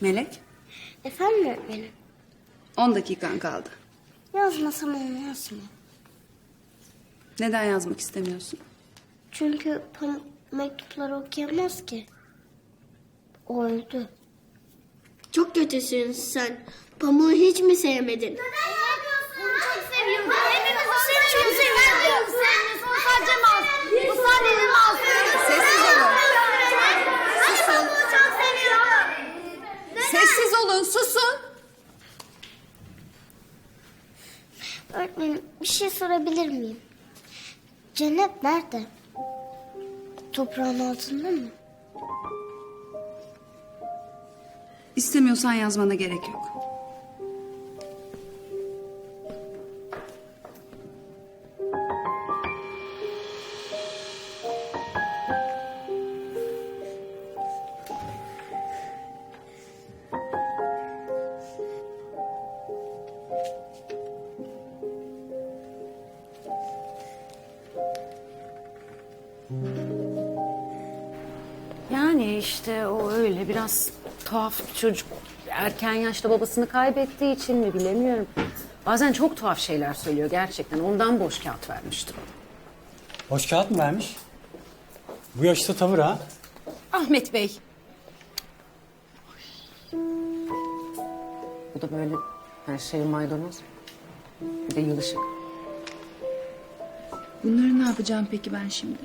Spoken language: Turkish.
Melek, Efendim öğretmenim? 10 dakikan kaldı. Yazmasam olmaz mı? Neden yazmak istemiyorsun? Çünkü Pamuk mektupları okuyamaz ki. O öldü. Çok kötüsün sen. Pamuğu hiç mi sevmedin? Onu çok seviyorum. Susun. Öğretmenim bir şey sorabilir miyim? Cennet nerede? Toprağın altında mı? İstemiyorsan yazmana gerek yok. Yani işte o öyle biraz tuhaf bir çocuk. Erken yaşta babasını kaybettiği için mi bilemiyorum. Bazen çok tuhaf şeyler söylüyor gerçekten. Ondan boş kağıt vermiştir o. Boş kağıt mı vermiş? Bu yaşta tavır ha. Ahmet Bey. Bu da böyle her şey maydanoz. Bir de yılışık. Bunları ne yapacağım peki ben şimdi?